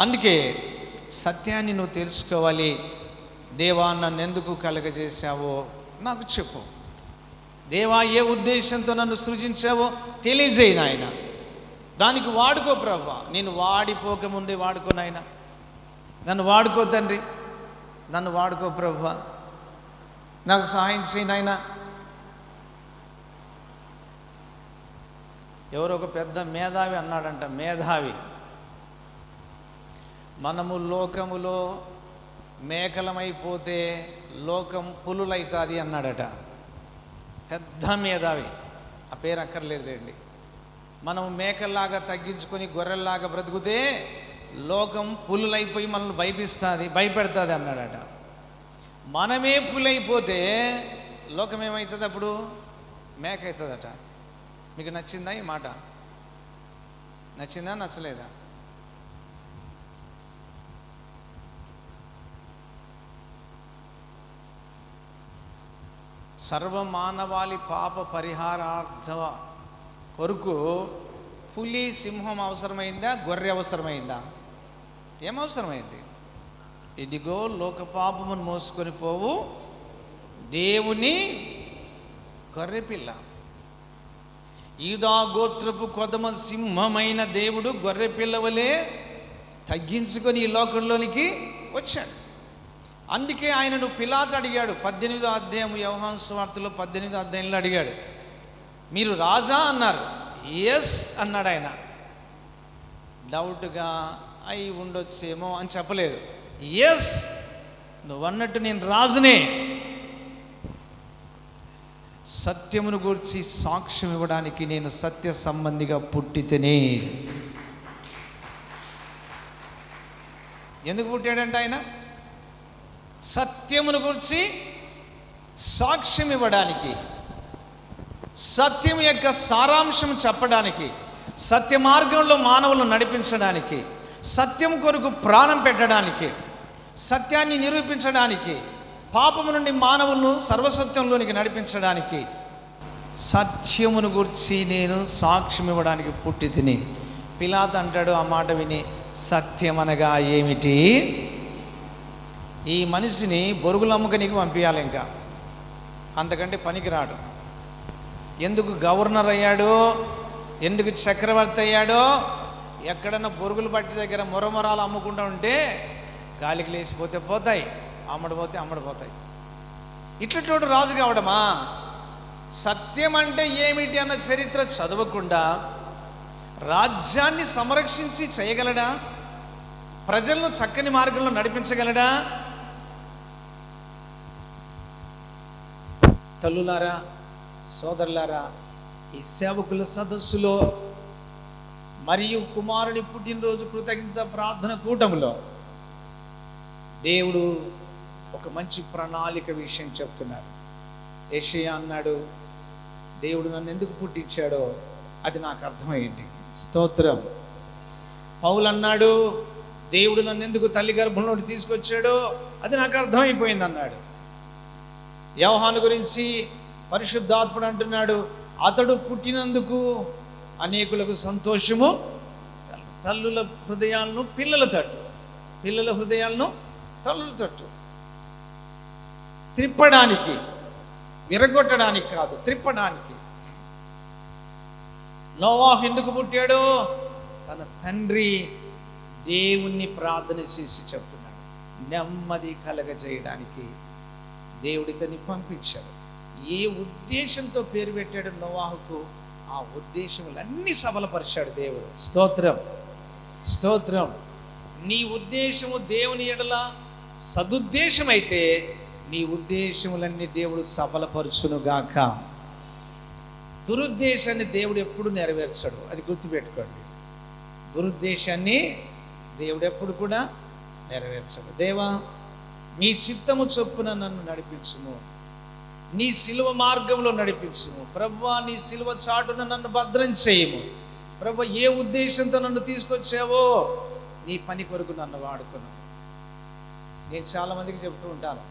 అందుకే సత్యాన్ని నువ్వు తెలుసుకోవాలి. దేవా నన్ను ఎందుకు కలగజేశావో నాకు చెప్పు. దేవా ఏ ఉద్దేశంతో నన్ను సృజించావో తెలియజేయి నాయన. దానికి వాడుకో ప్రభా నేను వాడిపోకముందే వాడుకో నాయన. నన్ను వాడుకో తండ్రి. నన్ను వాడుకో ప్రభా నాకు సహాయం చేయి నాయన. ఎవరో ఒక పెద్ద మేధావి అన్నాడంట మేధావి. మనము లోకములో మేకలమైపోతే లోకం పులులైతుంది అన్నాడట. పెద్ద మేధావి. ఆ పేరు అక్కర్లేదు రండి మనం మేకల్లాగా తగ్గించుకొని గొర్రెల్లాగా బ్రతికితే లోకం పులులైపోయి మనల్ని భయపిస్తుంది భయపెడుతుంది అన్నాడట. మనమే పులైపోతే లోకం ఏమవుతుంది అప్పుడు? మేక అవుతుందట మీకు నచ్చిందా ఈ మాట? నచ్చిందా నచ్చలేదా? సర్వమానవాళి పాప పరిహారార్థ కొరకు పులి సింహం అవసరమైందా గొర్రె అవసరమైందా? ఏం అవసరమైంది? ఇదిగో లోక పాపమును మోసుకొని పోవు. దేవుని గొర్రెపిల్ల ఈదా గోత్రపు కొదమ సింహమైన దేవుడు గొర్రె పిల్లవలే తగ్గించుకొని ఈ లోకంలోనికి వచ్చాడు. అందుకే ఆయనను పిలాత్ అడిగాడు. పద్దెనిమిదో అధ్యాయం వ్యవహాన్ స్వార్థలో పద్దెనిమిదో అధ్యాయంలో అడిగాడు. మీరు రాజా అన్నారు. ఎస్ అన్నాడు ఆయన. డౌట్గా అయి ఉండొచ్చేమో అని చెప్పలేదు. ఎస్ నువ్వు అన్నట్టు నేను రాజునే. సత్యమును గురించి సాక్ష్యం ఇవ్వడానికి నేను సత్య సంబంధిగా పుట్టితేనే. ఎందుకు పుట్టాడంటే ఆయన? సత్యమును గురించి సాక్ష్యం ఇవ్వడానికి సత్యం యొక్క సారాంశం చెప్పడానికి సత్య మార్గంలో మానవులను నడిపించడానికి సత్యం కొరకు ప్రాణం పెట్టడానికి సత్యాన్ని నిరూపించడానికి పాపము నుండి మానవులను సర్వసత్యంలోనికి నడిపించడానికి సత్యమును గురించి నేను సాక్ష్యం ఇవ్వడానికి పుట్టి తిని. పిలాత్ అంటాడు ఆ మాట విని సత్యం అనగా ఏమిటి? ఈ మనిషిని బొరుగులమ్మకనికి పంపించాలి ఇంకా. అంతకంటే పనికిరాడు. ఎందుకు గవర్నర్ అయ్యాడో? ఎందుకు చక్రవర్తి అయ్యాడో? ఎక్కడన్నా బొరుగులు పట్టి దగ్గర మొరమొరాలు అమ్ముకుంటూ ఉంటే గాలికి లేచిపోతే పోతాయి అమ్మడిపోతే అమ్మడిపోతాయి ఇట్లటోడు రాజు కావడమా? సత్యం అంటే ఏమిటి అన్న చరిత్ర చదవకుండా రాజ్యాన్ని సంరక్షించి చేయగలడా? ప్రజలను చక్కని మార్గంలో నడిపించగలడా? తల్లులారా సోదరులారా ఈ సేవకుల సదస్సులో మరియు కుమారుని పుట్టినరోజు కృతజ్ఞత ప్రార్థన కూటములో దేవుడు ఒక మంచి ప్రణాళిక విషయం చెప్తున్నారు. ఏషియా అన్నాడు దేవుడు నన్ను ఎందుకు పుట్టించాడో అది నాకు అర్థమైంది స్తోత్రం. పౌలు అన్నాడు దేవుడు నన్ను ఎందుకు తల్లి గర్భంలోకి తీసుకొచ్చాడో అది నాకు అర్థమైపోయింది అన్నాడు యవహాను గురించి పరిశుద్ధాత్ముడు అంటున్నాడు అతడు పుట్టినందుకు అనేకులకు సంతోషము తల్లుల హృదయాలను పిల్లల తట్టు. పిల్లల హృదయాలను తల్లుల తట్టు. త్రిప్పడానికి విరగొట్టడానికి కాదు త్రిప్పడానికి. నోవాహ్ ఎందుకు పుట్టాడు? తన తండ్రి దేవుణ్ణి ప్రార్థన చేసి చెప్తున్నాడు. నెమ్మది కలగజేయడానికి. దేవుడు ఇతన్ని పంపించాడు. ఏ ఉద్దేశంతో పేరు పెట్టాడు నోవాహుకు? ఆ ఉద్దేశములన్నీ సఫలపరిచాడు దేవుడు. స్తోత్రం స్తోత్రం. నీ ఉద్దేశము దేవుని ఎడల సదుద్దేశమైతే నీ ఉద్దేశములన్నీ దేవుడు సఫలపరచునుగాక దురుద్దేశాన్ని దేవుడు ఎప్పుడు నెరవేర్చడు. అది గుర్తుపెట్టుకోండి. దురుద్దేశాన్ని దేవుడు ఎప్పుడు కూడా నెరవేర్చడు. దేవా నీ చిత్తము చొప్పున నన్ను నడిపించుము. నీ సిలువ మార్గంలో నడిపించుము. ప్రభు నీ సిలువ చాటున నన్ను భద్రం చేయము. ప్రభు ఏ ఉద్దేశంతో నన్ను తీసుకొచ్చావో నీ పని కొరకు నన్ను వాడుకున్నాను నేను చాలామందికి చెప్తూ ఉంటాను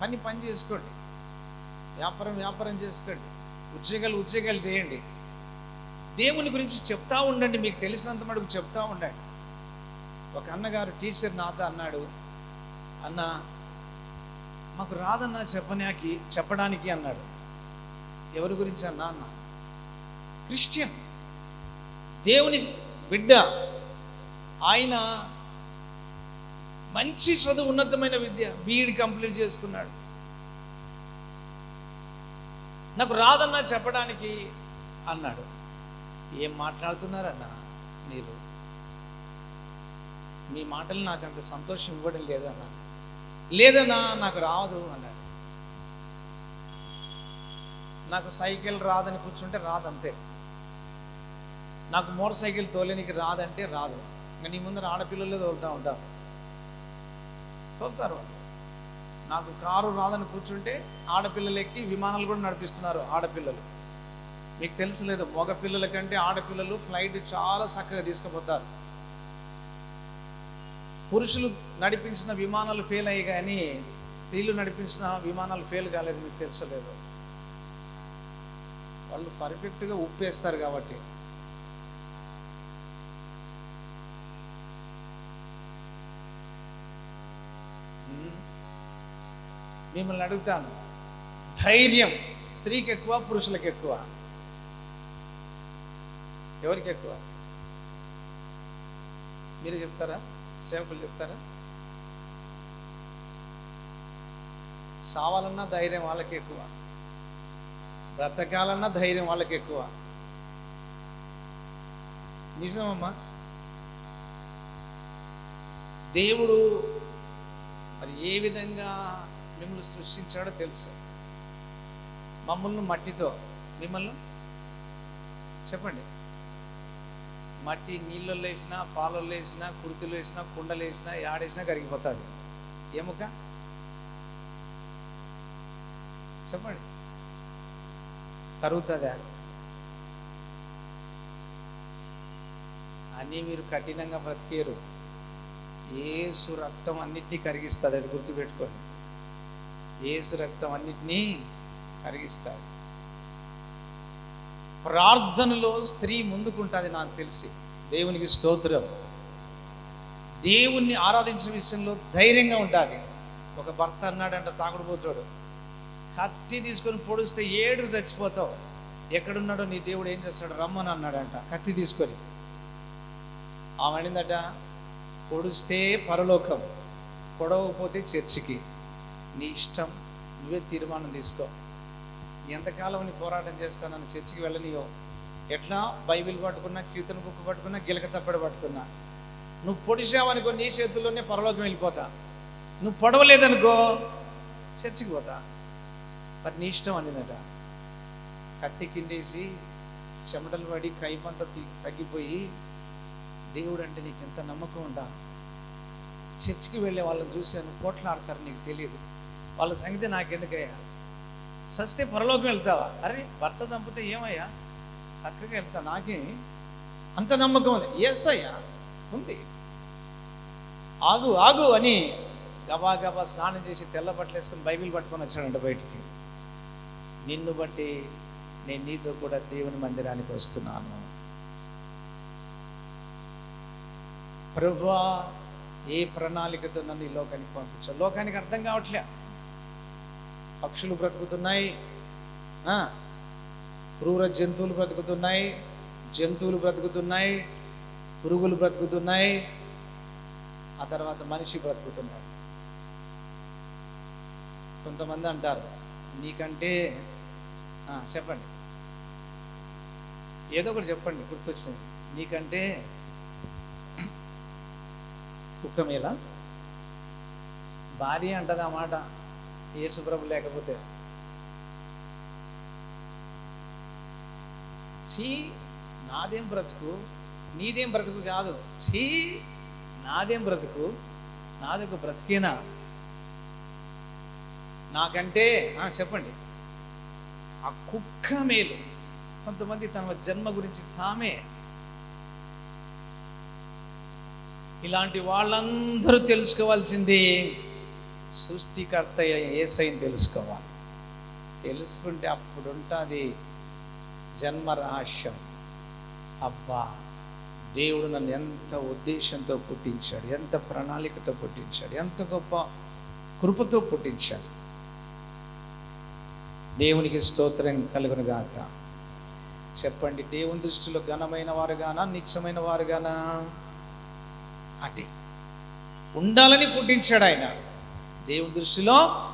పని పని చేసుకోండి వ్యాపారం వ్యాపారం చేసుకోండి ఉద్యోగాలు ఉద్యోగాలు చేయండి. దేవుని గురించి చెప్తా ఉండండి మీకు తెలిసినంత మటుకు చెప్తా ఉండండి. ఒక అన్నగారు టీచర్ నాతో అన్నాడు అన్న మాకు రాదన్న చెప్పడానికి చెప్పడానికి అన్నాడు ఎవరి గురించి అన్నా అన్న? క్రిస్టియన్. దేవుని బిడ్డ. ఆయన మంచి చదువు ఉన్నతమైన విద్య బీఈడి కంప్లీట్ చేసుకున్నాడు. నాకు రాదన్నా చెప్పడానికి అన్నాడు. ఏం మాట్లాడుతున్నారన్నా మీరు? మీ మాటలు నాకు అంత సంతోషం ఇవ్వడం లేదన్నా. లేదన్నా నాకు రాదు అన్నారు నాకు సైకిల్ రాదని కూర్చుంటే రాదంతే. నాకు మోటార్ సైకిల్ తోలేనికి రాదంటే రాదు. ఇంకా నీ ముందర ఆడపిల్లలే తోలుతూ ఉంటారు తోలుతారు. వాళ్ళు నాకు కారు రాదని కూర్చుంటే ఆడపిల్లలు ఎక్కి విమానాలు కూడా నడిపిస్తున్నారు ఆడపిల్లలు. మీకు తెలుసులేదు మగ పిల్లల కంటే ఆడపిల్లలు ఫ్లైట్ చాలా చక్కగా తీసుకుపోతారు. పురుషులు నడిపించిన విమానాలు ఫెయిల్ అయ్యి కానీ స్త్రీలు నడిపించిన విమానాలు ఫెయిల్ కాలేదు మీకు తెలుసలేదు. వాళ్ళు పర్ఫెక్ట్గా ఉప్పేస్తారు కాబట్టి. మిమ్మల్ని అడుగుతాను. ధైర్యం. స్త్రీకి ఎక్కువ పురుషులకు ఎక్కువ? ఎవరికి ఎక్కువ? మీరు చెప్తారా? సేవకులు చెప్తారా? సావాలన్నా ధైర్యం వాళ్ళకి ఎక్కువ. బ్రతకాలన్నా ధైర్యం వాళ్ళకి ఎక్కువ. నిజమమ్మా. దేవుడు మరి ఏ విధంగా మిమ్మల్ని సృష్టించాడో తెలుసు. మమ్మల్ని మట్టితో. మిమ్మల్ని? చెప్పండి. మట్టి నీళ్ళల్లో వేసినా పాలల్లో వేసినా కుర్తిలో వేసినా కుండలు వేసినా ఆడేసినా కరిగిపోతుంది. ఎముక చెప్పండి. కరుగుతుందా? అని మీరు కఠినంగా బ్రతికేరు. ఏసు రక్తం అన్నిటినీ కరిగిస్తుంది అది గుర్తుపెట్టుకోండి. ఏసు రక్తం అన్నిటినీ కరిగిస్తారు ప్రార్థనలో స్త్రీ ముందుకుంటుంది నాకు తెలిసి. దేవునికి స్తోత్రం. దేవుణ్ణి ఆరాధించిన విషయంలో ధైర్యంగా ఉంటుంది ఒక భర్త అన్నాడంట తాగుడుపోతాడు. కత్తి తీసుకొని పొడిస్తే ఏడు చచ్చిపోతావు. ఎక్కడున్నాడో నీ దేవుడు ఏం చేస్తాడు? రమ్మని అన్నాడంట కత్తి తీసుకొని. ఆమె అనిందట పొడిస్తే పరలోకం పొడవకపోతే చర్చికి. నీ ఇష్టం నువ్వే తీర్మానం తీసుకో. ఎంతకాలం నీ పోరాటం చేస్తానని చర్చికి వెళ్ళనియో. ఎట్లా? బైబిల్ పట్టుకున్నా కీర్తన బుక్ పట్టుకున్నా గిలక తప్పడి పట్టుకున్నా. నువ్వు పొడిచావనుకో నీ చేతుల్లోనే పరలోకం వెళ్ళిపోతా. నువ్వు పొడవలేదనుకో చర్చికి పోతా. మరి నీ ఇష్టం అందినట కత్తి కిందేసి చెమటలు పడి కైపంత తగ్గిపోయి దేవుడు అంటే నీకు ఎంత నమ్మకం ఉందా? చర్చికి వెళ్ళే వాళ్ళని చూశాను కోట్లాడతారు నీకు తెలియదు. వాళ్ళ సంగతి నాకెందుకయ్యా? సస్తే పరలోకం వెళ్తావా? అరే భర్త చంపితే ఏమయ్యా? చక్కగా వెళ్తా నాకే అంత నమ్మకం ఉంది. ఎస్ అయ్యా ఉంది. ఆగు ఆగు అని గబా గబా స్నానం చేసి తెల్ల బట్టలు వేసుకుని బైబిల్ పట్టుకొని వచ్చాడంట బయటికి. నిన్ను బట్టి నేను నీతో కూడా దేవుని మందిరానికి వస్తున్నాను. ప్రభువా ఏ ప్రణాళికతో నన్ను ఈ లోకానికి పంపించావు? లోకానికి అర్థం కావట్లే. పక్షులు బ్రతుకుతున్నాయి. క్రూర జంతువులు బ్రతుకుతున్నాయి జంతువులు బ్రతుకుతున్నాయి పురుగులు బ్రతుకుతున్నాయి ఆ తర్వాత మనిషి బ్రతుకుతున్నాడు. కొంతమంది అంటారు నీకంటే చెప్పండి. ఏదో ఒకటి చెప్పండి గుర్తొచ్చింది. నీకంటే కుక్క మేల? భార్య అంటది ఆ మాట. యేసుప్రభు లేకపోతే. చీ నాదేం బ్రతుకు? నీదేం బ్రతుకు కాదు. చీ నాదేం బ్రతుకు? నాదొక బ్రతికేనా? నాకంటే ఆ, చెప్పండి. ఆ కుక్క మేలు. కొంతమంది తమ జన్మ గురించి తామే. ఇలాంటి వాళ్ళందరూ తెలుసుకోవాల్సింది సృష్టికర్త ఏసైని తెలుసుకోవాలి. తెలుసుకుంటే అప్పుడు ఉంటుంది జన్మ రహస్యం. అబ్బా దేవుడు నన్ను ఎంత ఉద్దేశంతో పుట్టించాడు ఎంత ప్రణాళికతో పుట్టించాడు ఎంత గొప్ప కృపతో పుట్టించాడు. దేవునికి స్తోత్రం కలుగును గాక. చెప్పండి దేవుని దృష్టిలో ఘనమైన వారుగానా నిత్యమైన వారుగానా? అటే. ఉండాలని పుట్టించాడు ఆయన. దేవుని దృష్టిలో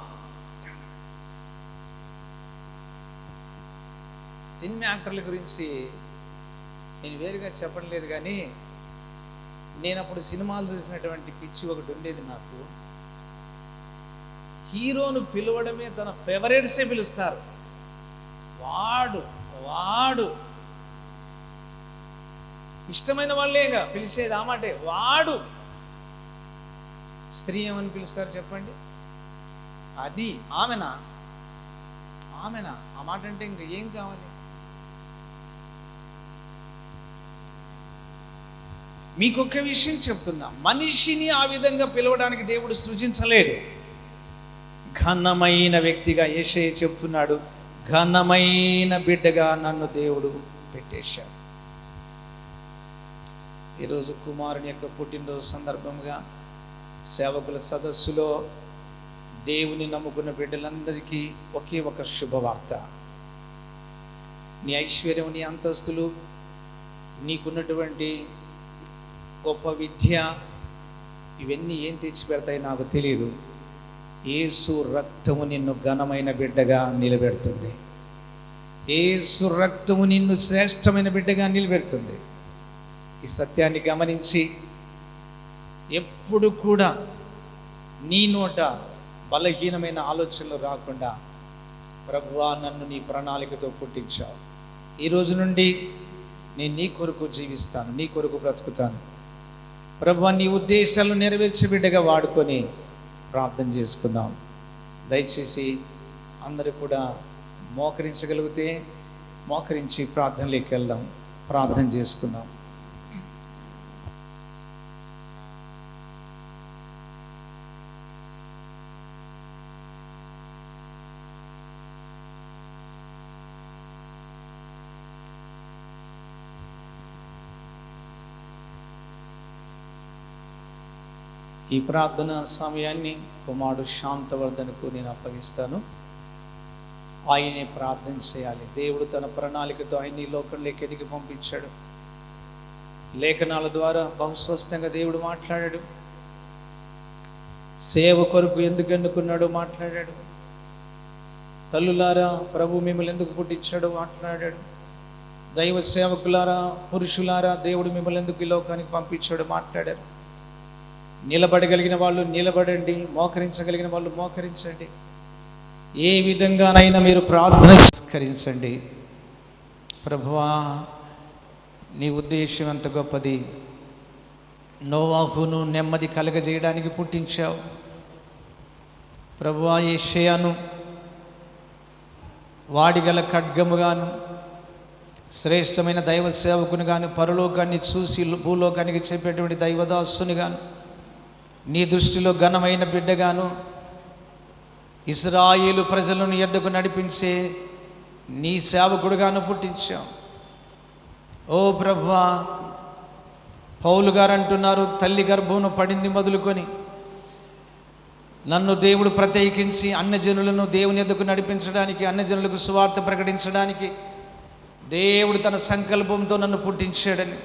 సినిమా యాక్టర్ల గురించి నేను వేరుగా చెప్పడం లేదు కానీ నేను అప్పుడు సినిమాలు చూసినటువంటి పిచ్చి ఒకటి ఉండేది నాకు. హీరోను పిలవడమే తన ఫేవరెట్సే పిలుస్తారు. వాడు వాడు. ఇష్టమైన వాళ్ళేగా పిలిచేది ఆ మాటే. వాడు. స్త్రీ ఏమని పిలుస్తారు చెప్పండి? అది ఆమెనా? ఆమెనా? ఆ మాట అంటే ఇంకా ఏం కావాలి? మీకు ఒక విషయం చెప్తున్నా. మనిషిని ఆ విధంగా పిలవడానికి దేవుడు సృజించలేడు. ఘనమైన వ్యక్తిగా ఏషే చెప్తున్నాడు. ఘనమైన బిడ్డగా నన్ను దేవుడు పెట్టేశాడు. ఈరోజు కుమారుని యొక్క పుట్టినరోజు సందర్భంగా సేవకుల సదస్సులో దేవుని నమ్ముకున్న బిడ్డలందరికీ ఒకే ఒక శుభవార్త. నీ ఐశ్వర్యం నీ అంతస్తులు నీకున్నటువంటి గొప్ప విద్య ఇవన్నీ ఏం తెచ్చిపెడతాయి నాకు తెలియదు ఏసు రక్తము నిన్ను ఘనమైన బిడ్డగా నిలబెడుతుంది. ఏసు రక్తము నిన్ను శ్రేష్టమైన బిడ్డగా నిలబెడుతుంది. ఈ సత్యాన్ని గమనించి ఎప్పుడు కూడా నీ నోట బలహీనమైన ఆలోచనలు రాకుండా ప్రభువా నన్ను నీ ప్రణాళికతో పుట్టించావు. ఈ రోజు నుండి నేను నీ కొరకు జీవిస్తాను నీ కొరకు బ్రతుకుతాను. ప్రభు నీ ఉద్దేశాలను నెరవేర్చి బిడ్డగా వాడుకొని ప్రార్థన చేసుకుందాం. దయచేసి అందరూ కూడా మోకరించగలిగితే మోకరించి ప్రార్థనలోకి వెళ్దాం ప్రార్థన చేసుకుందాం. ఈ ప్రార్థన సమయాన్ని కుమారుడు శాంతవర్ధనకు నేను అప్పగిస్తాను. ఆయనే ప్రార్థన చేయాలి. దేవుడు తన ప్రణాళికతో ఆయన ఈ లోకంలోకి ఎదిగి పంపించాడు. లేఖనాల ద్వారా బహుస్పష్టంగా దేవుడు మాట్లాడాడు. సేవ కొరకు ఎందుకు ఎన్నుకున్నాడో మాట్లాడాడు. తల్లులారా ప్రభు మిమ్మల్ని ఎందుకు పుట్టించాడో మాట్లాడాడు. దైవ సేవకులారా పురుషులారా దేవుడు మిమ్మల్ని ఎందుకు ఈ లోకానికి పంపించాడు మాట్లాడారు. నిలబడగలిగిన వాళ్ళు నిలబడండి మోకరించగలిగిన వాళ్ళు మోకరించండి. ఏ విధంగానైనా మీరు ప్రార్థనస్కరించండి ప్రభువా నీ ఉద్దేశం ఎంత గొప్పది. నోవాహును నెమ్మది కలగజేయడానికి పుట్టించావు. ప్రభువా ఏషయాను వాడిగల ఖడ్గముగాను శ్రేష్టమైన దైవ సేవకునిగాను పరలోకాన్ని చూసి భూలోకానికి చెప్పేటువంటి దైవదాసుని గాను నీ దృష్టిలో ఘనమైన బిడ్డగాను ఇస్రాయిలు ప్రజలను ఎద్దకు నడిపించే నీ సేవకుడుగాను పుట్టించావు ఓ ప్రభా పౌలు గారు అంటున్నారు తల్లి గర్భమును పడింది మొదలుకొని నన్ను దేవుడు ప్రత్యేకించి అన్నజనులను దేవుని ఎద్దకు నడిపించడానికి అన్నజనులకు సువార్త ప్రకటించడానికి దేవుడు తన సంకల్పంతో నన్ను పుట్టించాడని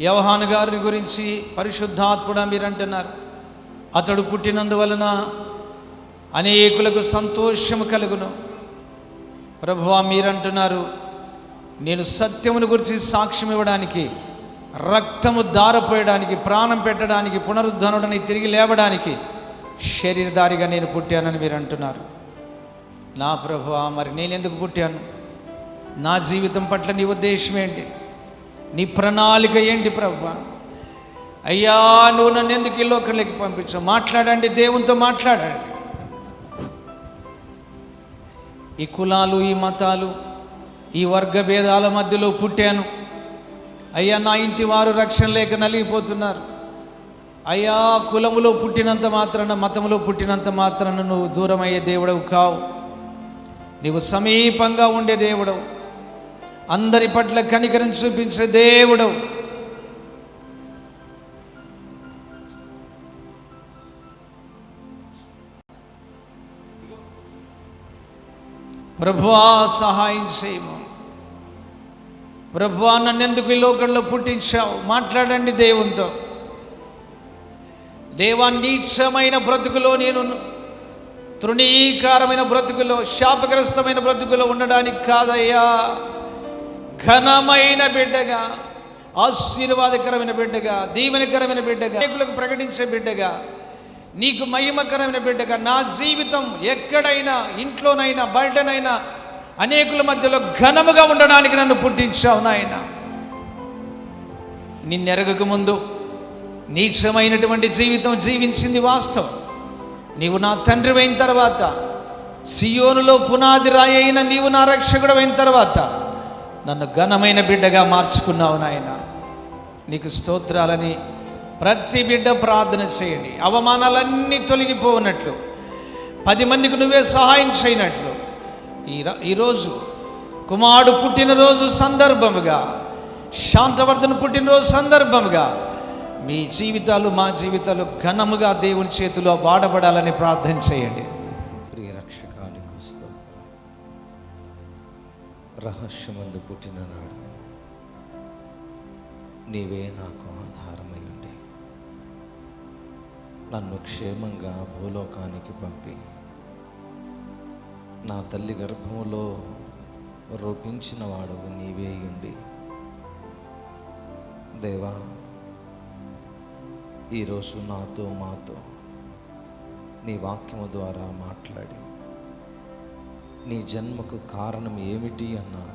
యవహాన్ గారిని గురించి పరిశుద్ధాత్ముడ మీరు అంటున్నారు అతడు పుట్టినందువలన అనేకులకు సంతోషము కలుగును. ప్రభువా మీరంటున్నారు నేను సత్యమును గురించి సాక్ష్యం ఇవ్వడానికి రక్తము దారపోయడానికి ప్రాణం పెట్టడానికి పునరుద్ధరణని తిరిగి లేవడానికి శరీరధారిగా నేను పుట్టానని మీరు అంటున్నారు నా ప్రభువా మరి నేను ఎందుకు పుట్టాను? నా జీవితం పట్ల నీ ఉద్దేశం ఏంటి? నీ ప్రణాళిక ఏంటి ప్రభు అయ్యా నువ్వు నన్ను ఎందుకు ఈ లోకంలోకి పంపించావు? మాట్లాడండి దేవునితో మాట్లాడండి. ఈ కులాలు ఈ మతాలు ఈ వర్గ భేదాల మధ్యలో పుట్టాను. అయ్యా నా ఇంటి వారు రక్షణ లేక నలిగిపోతున్నారు. అయ్యా కులములో పుట్టినంత మాత్రాన మతములో పుట్టినంత మాత్రాన నువ్వు దూరమయ్యే దేవుడవు కావు. నీవు సమీపంగా ఉండే దేవుడవు. అందరి పట్ల కనికరం చూపించే దేవుడు. ప్రభువా సహాయం చేయము. ప్రభువా నన్నెందుకు ఈ లోకంలో పుట్టించావు? మాట్లాడండి దేవునితో. దేవా నీచమైన బ్రతుకులో నేను తృణీకారమైన బ్రతుకులో శాపగ్రస్తమైన బ్రతుకులో ఉండడానికి కాదయ్యా. ఘనమైన బిడ్డగా ఆశీర్వాదకరమైన బిడ్డగా దీవెనకరమైన బిడ్డగా అనేకులకు ప్రకటించే బిడ్డగా నీకు మహిమకరమైన బిడ్డగా నా జీవితం ఎక్కడైనా ఇంట్లోనైనా బయటనైనా అనేకుల మధ్యలో ఘనముగా ఉండడానికి నన్ను పుట్టించావు నాయన. నిన్నెరగక ముందు నీచమైనటువంటి జీవితం జీవించింది వాస్తవం. నీవు నా తండ్రి అయిన తర్వాత సియోనులో పునాది రాయి అయిన నీవు నా రక్షకుడు అయిన తర్వాత నన్ను ఘనమైన బిడ్డగా మార్చుకున్నావు నాయన. నీకు స్తోత్రాలని ప్రతి బిడ్డ ప్రార్థన చేయండి. అవమానాలన్నీ తొలగిపోనట్లు పది మందికి నువ్వే సహాయం చేయనట్లు. ఈ ఈరోజు కుమారుడు పుట్టినరోజు సందర్భముగా శాంతవర్ధన పుట్టినరోజు సందర్భముగా మీ జీవితాలు మా జీవితాలు ఘనముగా దేవుని చేతిలో వాడబడాలని ప్రార్థన చేయండి. రహస్యమందు పుట్టిన నాడు నీవే నాకు ఆధారమై ఉండే నన్ను క్షేమంగా భూలోకానికి పంపి నా తల్లి గర్భములో రూపించిన వాడు నీవే ఉండి దేవా ఈరోజు నాతో మాతో నీ వాక్యము ద్వారా మాట్లాడి నీ జన్మకు కారణం ఏమిటి అన్న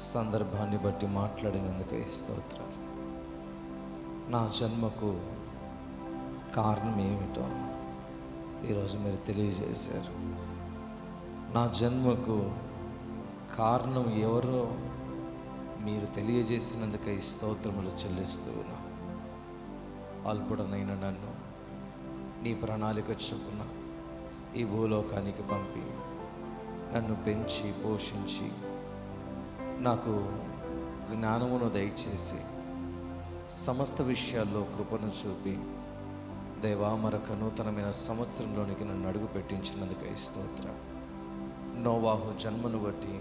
సందర్భాన్ని బట్టి మాట్లాడినందుకే స్తోత్రాలు. నా జన్మకు కారణం ఏమిటో ఈరోజు మీరు తెలియజేశారు. నా జన్మకు కారణం ఎవరో మీరు తెలియజేసినందుకై స్తోత్రములు చెల్లిస్తూ ఉన్నా అల్పుడనైన నన్ను నీ ప్రణాళిక చొప్పున ఈ భూలోకానికి పంపి నన్ను పెంచి పోషించి నాకు జ్ఞానమును దయచేసి సమస్త విషయాల్లో కృపను చూపి దేవా మరొక నూతనమైన సంవత్సరంలోనికి నన్ను అడుగు పెట్టించినందుకై స్తోత్ర. నోవాహు జన్మను బట్టి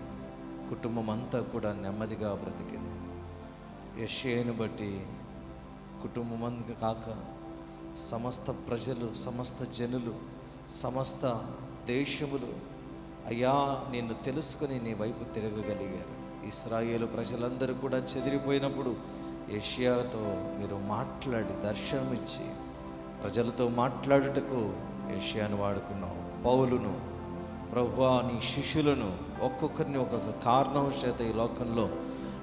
కుటుంబం అంతా కూడా నెమ్మదిగా బ్రతికింది. యషేను బట్టి కుటుంబం కాక సమస్త ప్రజలు సమస్త జనులు సమస్త దేశములు అయ్యా నిన్ను తెలుసుకుని నీ వైపు తిరగగలిగారు. ఇస్రాయేలు ప్రజలందరూ కూడా చెదిరిపోయినప్పుడు ఏషియాతో మీరు మాట్లాడి దర్శనమిచ్చి ప్రజలతో మాట్లాడుటకు ఏషియాను వాడుకున్నావు. పౌలును ప్రభువా నీ శిష్యులను ఒక్కొక్కరిని ఒక్కొక్క కారణం చేత ఈ లోకంలో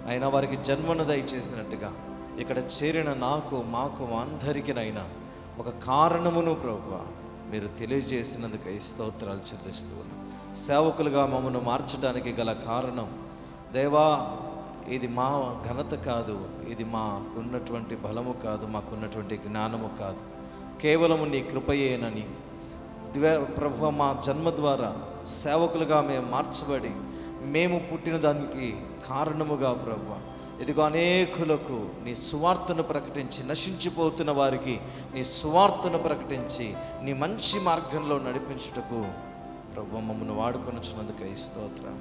అయినా వారికి జన్మను దయచేసినట్టుగా ఇక్కడ చేరిన నాకు మాకు అందరికినైనా ఒక కారణమును ప్రభువ మీరు తెలియజేసినందుకై స్తోత్రాలు చెల్లిస్తూ సేవకులుగా మమ్మల్ని మార్చడానికి గల కారణం దేవా ఇది మా ఘనత కాదు ఇది మాకున్నటువంటి బలము కాదు మాకున్నటువంటి జ్ఞానము కాదు. కేవలము నీ కృపయేనని. ద్వే ప్రభు మా జన్మ ద్వారా సేవకులుగా మేము మార్చబడి మేము పుట్టిన దానికి కారణముగా ప్రభు ఇదిగో అనేకులకు నీ సువార్తను ప్రకటించి నశించిపోతున్న వారికి నీ సువార్తను ప్రకటించి నీ మంచి మార్గంలో నడిపించుటకు ప్రభు మమ్మల్ని వాడుకొనుచున్నందుకై స్తోత్రం.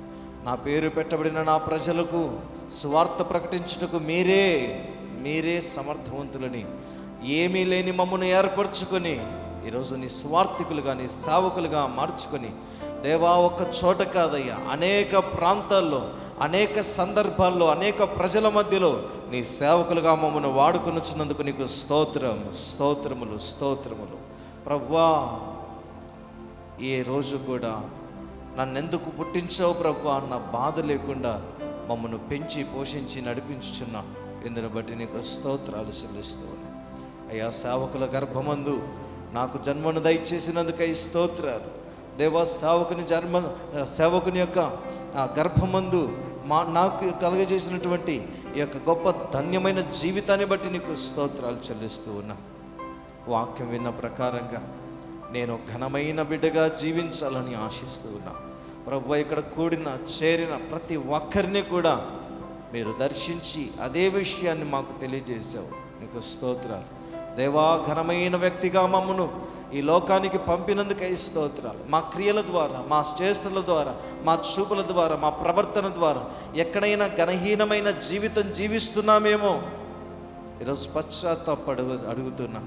నా పేరు పెట్టబడిన నా ప్రజలకు సువార్త ప్రకటించుటకు మీరే మీరే సమర్థవంతులని. ఏమీ లేని మమ్మను ఏర్పరచుకొని ఈరోజు నీ స్వార్థికులుగా నీ సేవకులుగా మార్చుకొని దేవా ఒక చోట కాదయ్యా అనేక ప్రాంతాల్లో అనేక సందర్భాల్లో అనేక ప్రజల మధ్యలో నీ సేవకులుగా మమ్మల్ని వాడుకొనుచున్నందుకు నీకు స్తోత్రం స్తోత్రములు స్తోత్రములు. ప్రవ్వా ఏ రోజు కూడా నన్నెందుకు పుట్టించావు ప్రభు అన్న బాధ లేకుండా మమ్మను పెంచి పోషించి నడిపించుచున్నా ఇందుని బట్టి నీకు స్తోత్రాలు చెల్లిస్తూ అయ్యా సేవకుల గర్భమందు నాకు జన్మను దయచేసినందుకై స్తోత్రాలు. దేవా సేవకుని జన్మ సేవకుని యొక్క గర్భమందు మా నాకు కలుగజేసినటువంటి ఈ యొక్క గొప్ప ధన్యమైన జీవితాన్ని బట్టి నీకు స్తోత్రాలు చెల్లిస్తూ ఉన్నా. వాక్యం విన్న ప్రకారంగా నేను ఘనమైన బిడ్డగా జీవించాలని ఆశిస్తూ ఉన్నా. ప్రభు ఇక్కడ కూడిన చేరిన ప్రతి ఒక్కరిని కూడా మీరు దర్శించి అదే విషయాన్ని మాకు తెలియజేశావు. నీకు స్తోత్రాలు. దేవా ఘనమైన వ్యక్తిగా మమ్మను ఈ లోకానికి పంపినందుకై స్తోత్రాలు. మా క్రియల ద్వారా మా చేష్టల ద్వారా మా చూపుల ద్వారా మా ప్రవర్తన ద్వారా ఎక్కడైనా ఘనహీనమైన జీవితం జీవిస్తున్నామేమో? ఈరోజు పశ్చాత్తాపడు అడుగుతున్నా.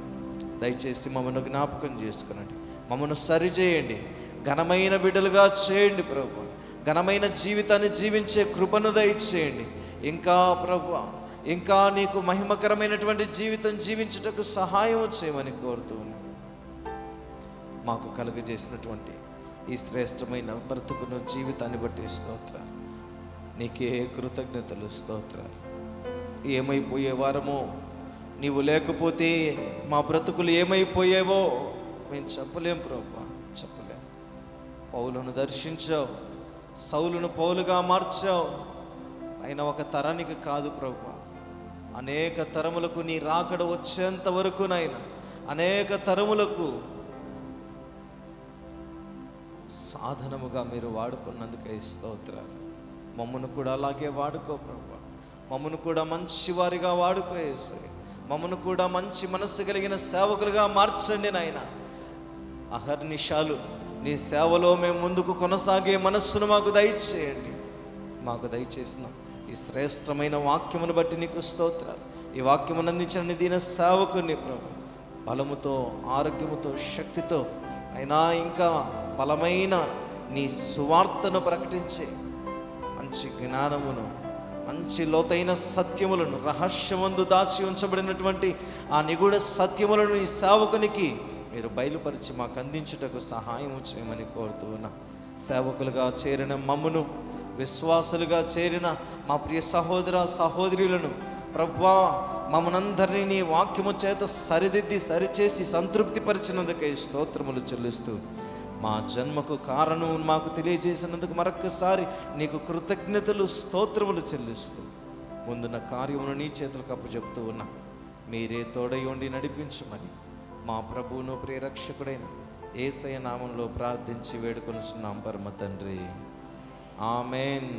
దయచేసి మమ్మల్ని జ్ఞాపకం చేసుకునండి. మమ్మల్ని సరిచేయండి ఘనమైన బిడ్డలుగా చేయండి ప్రభు. ఘనమైన జీవితాన్ని జీవించే కృపను దయచేయండి. ఇంకా ప్రభు ఇంకా నీకు మహిమకరమైనటువంటి జీవితం జీవించుటకు సహాయం చేయమని కోరుతూ మాకు కలుగజేసినటువంటి ఈ శ్రేష్టమైన బ్రతుకును జీవితాన్ని బట్టి స్తోత్రాలు నీకే కృతజ్ఞతలు స్తోత్రాలు ఏమైపోయే వారమో? నీవు లేకపోతే మా బ్రతుకులు ఏమైపోయేవో? మేము చెప్పలేం ప్రభా చెప్పలేం. పౌలను దర్శించావు సౌలును పౌలుగా మార్చావు. అయినా ఒక తరానికి కాదు ప్రభు. అనేక తరములకు నీ రాకడ వచ్చేంత వరకునైనా నాయన అనేక తరములకు సాధనముగా మీరు వాడుకున్నందుకే స్తోత్రాలు. మమ్మను కూడా అలాగే వాడుకో ప్రభా. మమ్మను కూడా మంచివారిగా వాడుకో మమ్మను కూడా మంచి మనస్సు కలిగిన సేవకులుగా మార్చండి నాయన. అహర్నిషాలు నీ సేవలో మేము ముందుకు కొనసాగే మనస్సును మాకు దయచేయండి. మాకు దయచేసిన ఈ శ్రేష్టమైన వాక్యమును బట్టి నీకు స్తోత్రాలు. ఈ వాక్యమును అందించిన నీ దీన సేవకుని ప్రభు. బలముతో ఆరోగ్యముతో శక్తితో అయినా ఇంకా బలమైన నీ సువార్తను ప్రకటించే మంచి జ్ఞానమును మంచి లోతైన సత్యములను రహస్యమందు దాచి ఉంచబడినటువంటి ఆ నిగూఢ సత్యములను ఈ సేవకునికి మీరు బయలుపరిచి మాకు అందించుటకు సహాయం చేయమని కోరుతూ ఉన్నా. సేవకులుగా చేరిన మమ్మును విశ్వాసులుగా చేరిన మా ప్రియ సహోదర సహోదరులను ప్రభా మమ్మనందరినీ నీ వాక్యము చేత సరిదిద్ది సరిచేసి సంతృప్తిపరిచినందుకై స్తోత్రములు చెల్లిస్తూ మా జన్మకు కారణం మాకు తెలియజేసినందుకు మరొకసారి నీకు కృతజ్ఞతలు స్తోత్రములు చెల్లిస్తూ ముందున్న కార్యమును నీ చేతులకు కప్పు చెప్తూ ఉన్నా. మీరే తోడై ఉండి నడిపించమని మా ప్రభువును ప్రియరక్షకుడైన ఏసయ నామంలో ప్రార్థించి వేడుకొనుచున్నాం పరమ తండ్రి. ఆమెన్.